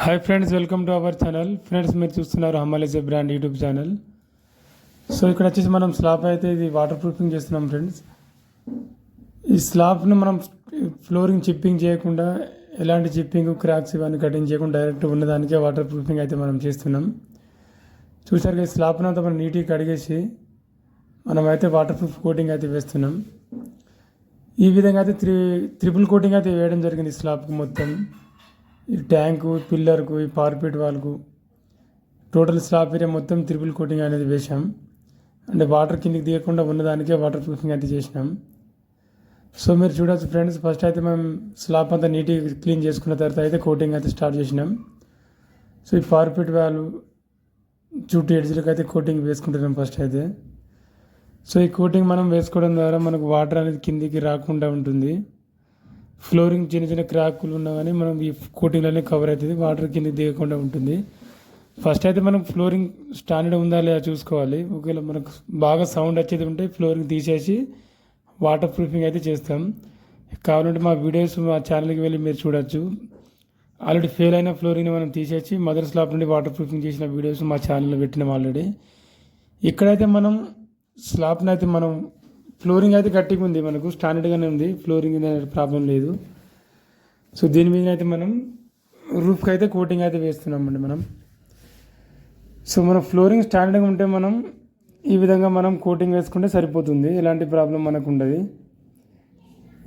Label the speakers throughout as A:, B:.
A: Hi friends welcome to our channel friends మీరు చూస్తున్నారు హమాలేజే బ్రాండ్ యూట్యూబ్ ఛానల్ సో ఇక్కడ వచ్చేసి మనం స్లాబ్ అయితే ఇది వాటర్ ప్రూఫింగ్ చేస్తున్నాం ఫ్రెండ్స్ ఈ స్లాబ్ను మనం ఫ్లోరింగ్ చిప్పింగ్ చేయకుండా ఎలాంటి చిప్పింగ్ క్రాక్స్ ఇవన్నీ కటింగ్ చేయకుండా డైరెక్ట్ ఉన్నదానికే వాటర్ ప్రూఫింగ్ అయితే మనం చేస్తున్నాం. చూసారు కదా స్లాబ్ను అంతా మనం నీట్గా కడిగేసి మనం అయితే వాటర్ ప్రూఫ్ కోటింగ్ అయితే వేస్తున్నాం. ఈ విధంగా అయితే త్రి త్రిపుల్ కోటింగ్ అయితే వేయడం జరిగింది స్లాబ్కి మొత్తం. ఈ ట్యాంకు పిల్లర్కు ఈ పార్పిట్ వాల్కు టోటల్ స్లాబ్ ఏరియా మొత్తం త్రిపుల్ కోటింగ్ అనేది వేసాం అంటే వాటర్ కిందికి దిగకుండా ఉన్నదానికే వాటర్ ప్రూఫింగ్ అయితే చేసినాం. సో మీరు చూడవచ్చు ఫ్రెండ్స్ ఫస్ట్ అయితే మేము స్లాబ్ అంతా నీట్గా క్లీన్ చేసుకున్న తర్వాత అయితే కోటింగ్ అయితే స్టార్ట్ చేసినాం. సో ఈ పార్పిట్ వాల్ చుట్టూ ఎడ్జ్లకు అయితే కోటింగ్ వేసుకుంటున్నాం ఫస్ట్ అయితే. సో ఈ కోటింగ్ మనం వేసుకోవడం ద్వారా మనకు వాటర్ అనేది కిందికి రాకుండా ఉంటుంది. ఫ్లోరింగ్ చిన్న చిన్న క్రాకులు ఉన్నా కానీ మనం ఈ కోటింగ్లోనే కవర్ అవుతుంది. వాటర్ కింద దిగకుండా ఉంటుంది. ఫస్ట్ అయితే మనం ఫ్లోరింగ్ స్టాండర్డ్ ఉందా లేదా చూసుకోవాలి. ఒకవేళ మనకు బాగా సౌండ్ వచ్చేది ఉంటే ఫ్లోరింగ్ తీసేసి వాటర్ ప్రూఫింగ్ అయితే చేస్తాం. కావాలంటే మా వీడియోస్ మా ఛానల్కి వెళ్ళి మీరు చూడొచ్చు. ఆల్రెడీ ఫెయిల్ అయిన ఫ్లోరింగ్ని మనం తీసేసి మదర్ స్లాబ్ నుండి వాటర్ ప్రూఫింగ్ చేసిన వీడియోస్ మా ఛానల్లో పెట్టినాం ఆల్రెడీ ఇక్కడైతే మనం స్లాబ్ని అయితే మనం ఫ్లోరింగ్ అయితే గట్టిగా ఉంది మనకు స్టాండర్డ్గానే ఉంది. ఫ్లోరింగ్ అనేది ప్రాబ్లం లేదు. సో దీని మీద అయితే మనం రూఫ్కి అయితే కోటింగ్ అయితే వేస్తున్నామండి మనం. సో మనం ఫ్లోరింగ్ స్టాండర్డ్గా ఉంటే మనం ఈ విధంగా మనం కోటింగ్ వేసుకుంటే సరిపోతుంది. ఎలాంటి ప్రాబ్లం మనకు ఉండదు.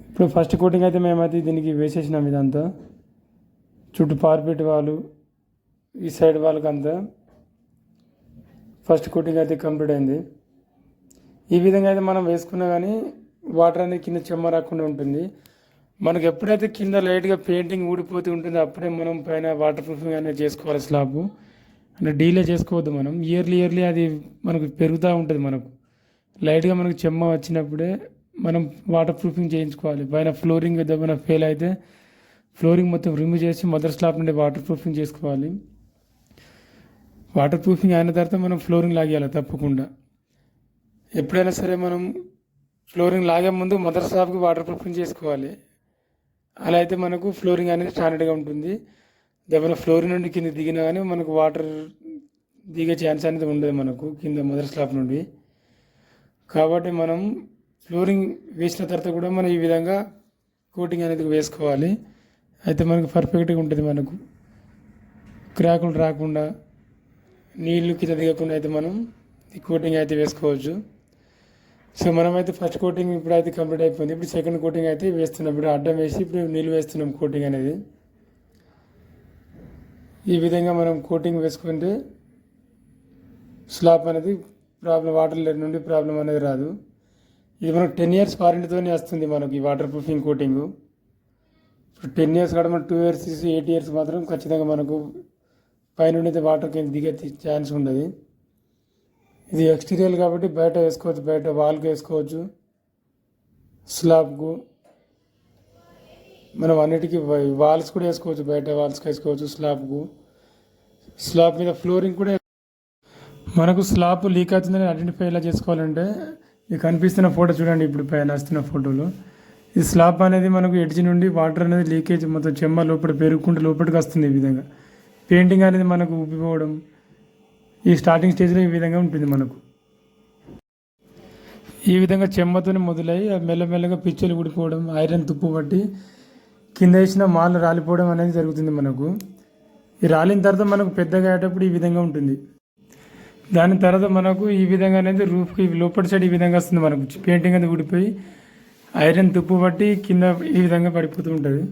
A: ఇప్పుడు ఫస్ట్ కోటింగ్ అయితే మేమైతే దీనికి వేసేసినాం ఇదంతా. చుట్టూ పార్పెట్ వాళ్ళు ఈ సైడ్ వాళ్ళకంతా ఫస్ట్ కోటింగ్ అయితే కంప్లీట్ అయింది. ఈ విధంగా అయితే మనం వేసుకున్నా కానీ వాటర్ అనేది కింద చెమ్మ రాకుండా ఉంటుంది. మనకు ఎప్పుడైతే కింద లైట్గా పెయింటింగ్ ఊడిపోతూ ఉంటుందో అప్పుడే మనం పైన వాటర్ ప్రూఫింగ్ అనేది చేసుకోవాలి స్లాబ్ అంటే డీలే చేసుకోవద్దు మనం. ఇయర్లీ ఇయర్లీ అది మనకు పెరుగుతూ ఉంటుంది మనకు. లైట్గా మనకు చెమ్మ వచ్చినప్పుడే మనం వాటర్ ప్రూఫింగ్ చేయించుకోవాలి. పైన ఫ్లోరింగ్ ఏదైనా ఫెయిల్ అయితే ఫ్లోరింగ్ మొత్తం రిమూవ్ చేసి మదర్ స్లాబ్ నుండి వాటర్ ప్రూఫింగ్ చేసుకోవాలి. వాటర్ ప్రూఫింగ్ అయిన తర్వాత మనం ఫ్లోరింగ్ లాగేయాలి తప్పకుండా. ఎప్పుడైనా సరే మనం ఫ్లోరింగ్ లాగే ముందు మదర్ స్లాబ్కి వాటర్ ప్రూఫింగ్ చేసుకోవాలి. అలా అయితే మనకు ఫ్లోరింగ్ అనేది స్టాండర్డ్గా ఉంటుంది. ఏమైనా ఫ్లోరింగ్ నుండి కింద దిగినా కానీ మనకు వాటర్ దిగే ఛాన్స్ అనేది ఉండదు మనకు కింద మదర్ స్లాబ్ నుండి. కాబట్టి మనం ఫ్లోరింగ్ వేసిన తర్వాత కూడా మనం ఈ విధంగా కోటింగ్ అనేది వేసుకోవాలి. అయితే మనకు పర్ఫెక్ట్గా ఉంటుంది మనకు. క్రాకులు రాకుండా నీళ్ళు కింద దిగకుండా అయితే మనం ఈ కోటింగ్ అయితే వేసుకోవచ్చు. సో మనమైతే ఫస్ట్ కోటింగ్ ఇప్పుడు అయితే కంప్లీట్ అయిపోయింది. ఇప్పుడు సెకండ్ కోటింగ్ అయితే వేస్తున్నాం. ఇప్పుడు అడ్డం వేసి ఇప్పుడు నీళ్ళు వేస్తున్నాం కోటింగ్ అనేది. ఈ విధంగా మనం కోటింగ్ వేసుకుంటే స్లాబ్ అనేది ప్రాబ్లం వాటర్ నుండి ప్రాబ్లం అనేది రాదు. ఇది మనకు టెన్ ఇయర్స్ వారంటీతోనే వస్తుంది మనకి ఈ వాటర్ ప్రూఫింగ్ కోటింగ్ ఇప్పుడు టెన్ ఇయర్స్ కాడ మనం టూ ఇయర్స్ ఎయిట్ ఇయర్స్ మాత్రం ఖచ్చితంగా మనకు పైనుండి అయితే వాటర్ కింద దిగే ఛాన్స్ ఉండదు. ఇది ఎక్స్టీరియల్ కాబట్టి బయట వేసుకోవచ్చు బయట వాల్కి వేసుకోవచ్చు స్లాబ్కు మనం అన్నిటికీ వాల్స్ కూడా వేసుకోవచ్చు బయట వాల్స్కి వేసుకోవచ్చు స్లాబ్కు స్లాబ్ మీద ఫ్లోరింగ్ కూడా మనకు స్లాబ్ లీక్ అవుతుందని ఐడెంటిఫై ఎలా చేసుకోవాలంటే ఇది కనిపిస్తున్న ఫోటో చూడండి ఇప్పుడు పైన వస్తున్న ఫోటోలో ఈ స్లాబ్ అనేది మనకు ఎడ్జ్ నుండి వాటర్ అనేది లీకేజ్ మొత్తం చెమ్మ లోపల పెరుగుకుంటూ లోపలికి వస్తుంది ఈ విధంగా. పెయింటింగ్ అనేది మనకు ఉబ్బిపోవడం ఈ స్టార్టింగ్ స్టేజ్లో ఈ విధంగా ఉంటుంది మనకు. ఈ విధంగా చెమ్మతోనే మొదలై మెల్లమెల్లగా పిచ్చులు ఊడిపోవడం ఐరన్ తుప్పు పట్టి కింద వేసిన మాలు రాలిపోవడం అనేది జరుగుతుంది మనకు. ఈ రాలిన తర్వాత మనకు పెద్దగా అయ్యేటప్పుడు ఈ విధంగా ఉంటుంది. దాని తర్వాత మనకు ఈ విధంగా అనేది రూఫ్కి లోపల సైడ్ ఈ విధంగా వస్తుంది మనకు. పెయింటింగ్ అనేది ఊడిపోయి ఐరన్ తుప్పు పట్టి కింద ఈ విధంగా పడిపోతూ ఉంటుంది.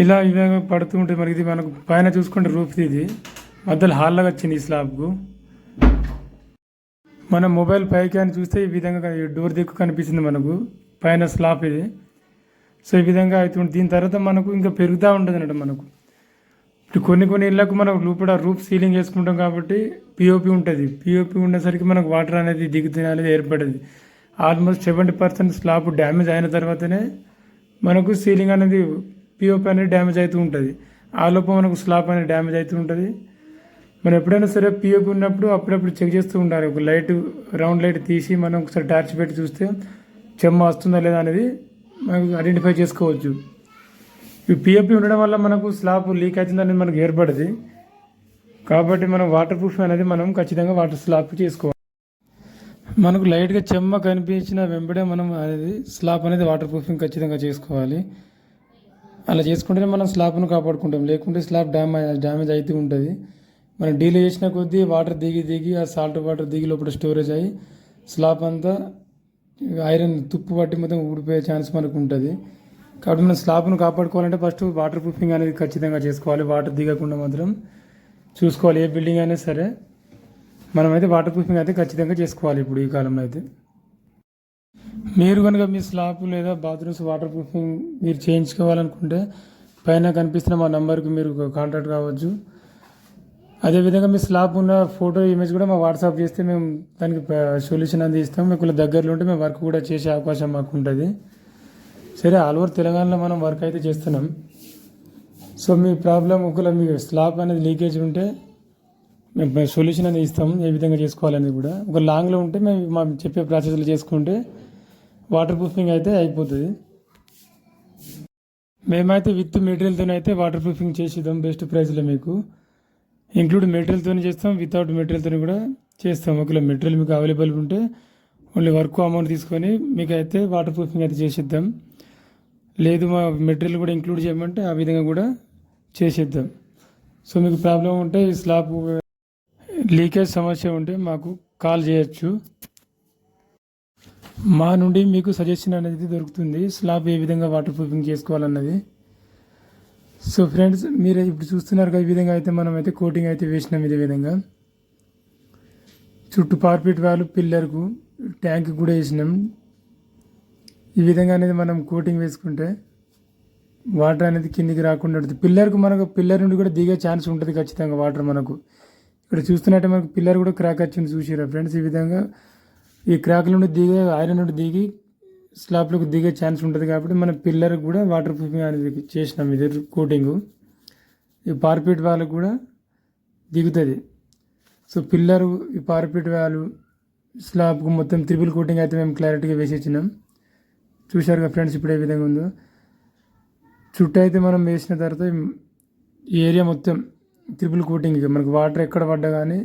A: ఇలా ఈ పడుతూ ఉంటుంది మనకి ఇది మనకు పైన చూసుకుంటే రూఫ్ ఇది. మధ్యలో హాల్లాగా వచ్చింది ఈ స్లాబ్కు. మన మొబైల్ పైకి అని చూస్తే ఈ విధంగా డోర్ దిక్కు కనిపిస్తుంది మనకు. పైన స్లాబ్ ఇది. సో ఈ విధంగా అవుతుంది దీని తర్వాత మనకు ఇంకా పెరుగుతూ ఉంటుంది అన్నట్టు మనకు. ఇప్పుడు కొన్ని కొన్ని ఇళ్ళకు మనం లోపల రూఫ్ సీలింగ్ చేసుకుంటాం కాబట్టి పిఓపి ఉంటుంది. పిఓపి ఉండేసరికి మనకు వాటర్ అనేది దిగుతుంది అనేది ఏర్పడేది. Almost seventy percent slab damage అయిన తర్వాతనే మనకు సీలింగ్ అనేది పిఓపి అనేది డ్యామేజ్ అవుతూ ఉంటుంది. ఆ లోపం మనకు స్లాబ్ అనేది డ్యామేజ్ అవుతూ ఉంటుంది. మనం ఎప్పుడైనా సరే పిఓపి ఉన్నప్పుడు అప్పుడప్పుడు చెక్ చేస్తూ ఉండాలి. ఒక లైట్ రౌండ్ లైట్ తీసి మనం ఒకసారి టార్చ్ పెట్టి చూస్తే చెమ్మ వస్తుందా లేదా అనేది మనకు ఐడెంటిఫై చేసుకోవచ్చు. ఈ పిఎఫ్పి ఉండడం వల్ల మనకు స్లాబ్ లీక్ అవుతుందని మనకు ఏర్పడింది. కాబట్టి మనం వాటర్ ప్రూఫ్ అనేది మనం ఖచ్చితంగా వాటర్ స్లాబ్ చేసుకోవాలి. మనకు లైట్గా చెమ్మ కనిపించిన వెంబడే మనం అనేది స్లాబ్ అనేది వాటర్ ప్రూఫింగ్ ఖచ్చితంగా చేసుకోవాలి. అలా చేసుకుంటేనే మనం స్లాబ్ను కాపాడుకుంటాం. లేకుంటే స్లాబ్ డ్యామేజ్ డ్యామేజ్ అవుతూ ఉంటుంది. మనం డీలే చేసిన కొద్దీ వాటర్ దిగి దిగి ఆ సాల్ట్ వాటర్ దిగి లోపల స్టోరేజ్ అయ్యి స్లాబ్ అంతా ఐరన్ తుప్పు పట్టి మొత్తం ఊడిపోయే ఛాన్స్ మనకు ఉంటుంది. కాబట్టి మనం స్లాబ్ను కాపాడుకోవాలంటే ఫస్ట్ వాటర్ ప్రూఫింగ్ అనేది ఖచ్చితంగా చేసుకోవాలి. వాటర్ దిగకుండా మాత్రం చూసుకోవాలి. ఏ బిల్డింగ్ అయినా సరే మనమైతే వాటర్ ప్రూఫింగ్ అయితే ఖచ్చితంగా చేసుకోవాలి ఇప్పుడు ఈ కాలంలో అయితే. మీరు కనుక మీ స్లాబ్ లేదా బాత్రూమ్స్ వాటర్ ప్రూఫింగ్ మీరు చేయించుకోవాలనుకుంటే పైన కనిపిస్తున్న మా నెంబర్కి మీరు కాంటాక్ట్ కావచ్చు. అదేవిధంగా మీ స్లాబ్ ఉన్న ఫోటో ఇమేజ్ కూడా మా వాట్సాప్ చేస్తే మేము దానికి సొల్యూషన్ అందిస్తాం. మీకు దగ్గరలో ఉంటే మేము వర్క్ కూడా చేసే అవకాశం మాకు ఉంటుంది సరే ఆల్ ఓవర్ తెలంగాణలో మనం వర్క్ అయితే చేస్తున్నాం. సో మీ ప్రాబ్లం ఒకవేళ మీ స్లాబ్ అనేది లీకేజ్ ఉంటే మేము సొల్యూషన్ అనేది ఇస్తాం. ఏ విధంగా చేసుకోవాలనేది కూడా. ఒక లాంగ్లో ఉంటే మేము మా చెప్పే ప్రాసెస్లో చేసుకుంటే వాటర్ ప్రూఫింగ్ అయితే అయిపోతుంది. మేమైతే విత్ మెటీరియల్తో అయితే వాటర్ ప్రూఫింగ్ చేసిద్దాం బెస్ట్ ప్రైస్లో మీకు. ఇంక్లూడ్ మెటీరియల్తో చేస్తాం వితౌట్ మెటీరియల్తో కూడా చేస్తాం. ఒకవేళ మెటీరియల్ మీకు అవైలబుల్ ఉంటే ఓన్లీ వర్క్ అమౌంట్ తీసుకొని మీకు అయితే వాటర్ ప్రూఫింగ్ అయితే చేసిద్దాం. లేదు మా మెటీరియల్ కూడా ఇంక్లూడ్ చేయమంటే ఆ విధంగా కూడా చేసిద్దాం. సో మీకు ప్రాబ్లం ఉంటే ఈ స్లాబ్ లీకేజ్ సమస్య ఉంటే మాకు కాల్ చేయొచ్చు. మా నుండి మీకు సజెషన్ అనేది దొరుకుతుంది. స్లాబ్ ఏ విధంగా వాటర్ ప్రూఫింగ్ చేసుకోవాలన్నది. సో ఫ్రెండ్స్ మీరు ఇప్పుడు చూస్తున్నారు కదా ఈ విధంగా అయితే మనం అయితే కోటింగ్ అయితే వేసినాం ఇదే విధంగా. చుట్టూ పార్పిట్ వాళ్ళు పిల్లర్కు ట్యాంక్ కూడా వేసినాం. ఈ విధంగా అనేది మనం కోటింగ్ వేసుకుంటే వాటర్ అనేది కిందికి రాకుండా ఉంటుంది. పిల్లర్కు మనకు పిల్లర్ నుండి కూడా దిగే ఛాన్స్ ఉంటుంది ఖచ్చితంగా వాటర్ మనకు. ఇక్కడ చూస్తున్నట్టే మనకు పిల్లర్ కూడా క్రాక్ వచ్చింది చూసిరా ఫ్రెండ్స్ ఈ విధంగా ఈ క్రాక్ నుండి దిగే ఐరన్ నుండి దిగి స్లాబ్లోకి దిగే ఛాన్స్ ఉంటుంది కాబట్టి మన పిల్లర్ కూడా వాటర్ ప్రూఫింగ్ అనేది చేసినాం ఇది కోటింగ్ ఈ పార్పీట్ వాళ్ళకు కూడా దిగుతుంది. సో పిల్లరు ఈ పార్పీట్ వాళ్ళు స్లాబ్కు మొత్తం త్రిపుల్ కోటింగ్ అయితే మేము క్లారిటీగా వేసి ఇచ్చినాం. చూశారుగా ఫ్రెండ్స్ ఇప్పుడు ఏ విధంగా ఉందో. చుట్టూ అయితే మనం వేసిన తర్వాత ఈ ఏరియా మొత్తం త్రిపుల్ కోటింగ్ మనకు వాటర్ ఎక్కడ పడ్డా కానీ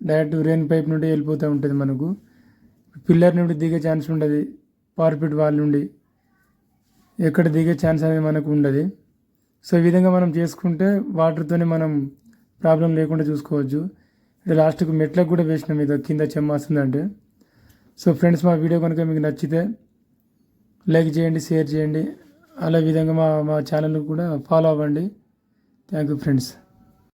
A: డైరెక్ట్ రెయిన్ పైప్ నుండి వెళ్ళిపోతూ ఉంటుంది మనకు. పిల్లర్ నుండి దిగే ఛాన్స్ ఉండదు పార్పిట్ వాల్ నుండి ఎక్కడ దిగే ఛాన్స్ అనేది మనకు ఉండదు. సో ఈ విధంగా మనం చేసుకుంటే వాటర్తోనే మనం ప్రాబ్లం లేకుండా చూసుకోవచ్చు. ఇది లాస్ట్కి మెట్లకు కూడా వేసినాం మీద కింద చెమ్మ వస్తుందంటే. సో ఫ్రెండ్స్ మా వీడియో కనుక మీకు నచ్చితే లైక్ చేయండి షేర్ చేయండి. అలా విధంగా మా మా ఛానల్ కూడా ఫాలో అవ్వండి. Thank you friends